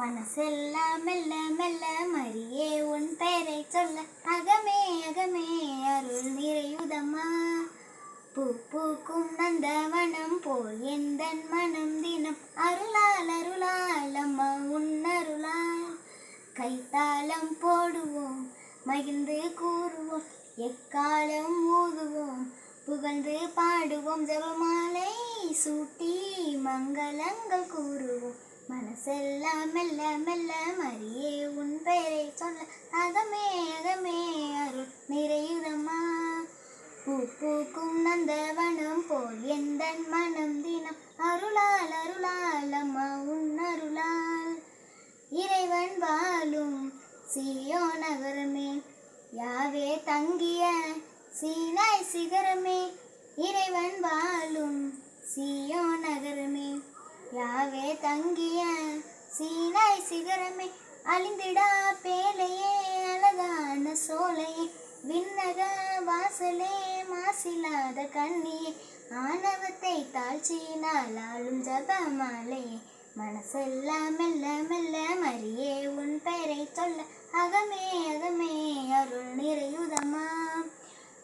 மனசெல்லாம் மெல்ல மெல்ல மரியே உன் பெயரை சொல்ல. அகமே அகமே அருள் நிறையுதம்மா. பூ பூக்கும் நந்தவனம் போல் எந்த மனம் தினம். அருளால் அருளால் அம்மா உன் அருளால். கைத்தாளம் போடுவோம் மகிழ்ந்து கூறுவோம் எக்காலம் ஊதுவோம். புகழ்ந்து பாடுவோம் ஜபமாலை சூட்டி மங்களங்கள் கூறுவோம். மனசெல்லாம் மெல்ல மெல்ல மரியே உன் பெயரை சொல்ல அகமே அகமே அருள் நிறையுதம்மா. பூ பூக்கும் நந்தவனம் போல் எந்த மனம் தினம். அருளால் அருளால் அம்மா உன் அருளால். இறைவன் வாழும் சீயோ நகரமே. யாவே தங்கிய சீனாய் சிகரமே. இறைவன் வாழும் அவே தங்கிய சீனாய் சிகரமே அழிந்திடா பேலையே அழகான சோலையே விண்ணக வாசலே மாசில்லாத கண்ணியே ஆணவத்தை தாழ்ச்சியினால் ஆளும் ஜபமாலே. மனசெல்லாம் மெல்ல மெல்ல மரியே உன் பெயரை சொல்ல அகமே அகமே அருள் நிறையுதம்மா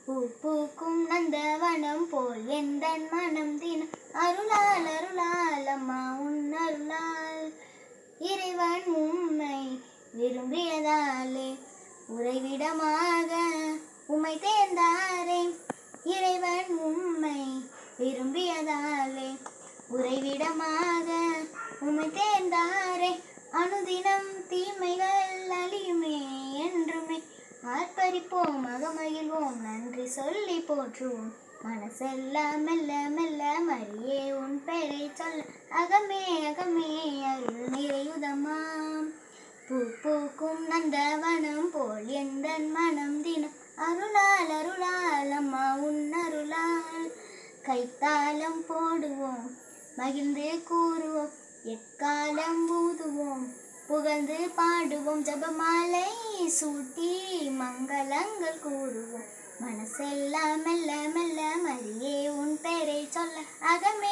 பூ பூக்கும் நந்தவனம் போல் எந்தன் மனம் தினம் அருளால் அருளால் அம்மா உன் அருளால். இறைவன் உம்மை விரும்பியதாலே உறைவிடமாக உமை தேர்ந்தாரே. இறைவன் உம்மை விரும்பியதாலே உறைவிடமாக உமை தேர்ந்தாரே. அனுதினம் தீமைகள் அழியுமே என்றுமே ஆர்ப்பரிப்போம் அகமகிழ்வோம் நன்றி சொல்லி போற்றுவோம். மனசெல்லாம் மெல்ல மெல்ல மரியே உன் பெயரை சொல்ல. அகமே அகமே அருள் நிறையுதமாம். பூ பூக்கும் நந்தவனம் போல் எந்தன் மனம் தினம். அருளால் அருளால் அம்மா உன் அருளால் கைத்தாளம் போடுவோம். மகிழ்ந்து கூறுவோம் எக்காலம் ஊதுவோம். புகழ்ந்து பாடுவோம் ஜபமாலை சூட்டி மங்களங்கள் கூறுவோம். மனசெல்லாம் மெல்ல மெல்ல மரியே உன் பெயரை சொல்ல அகமே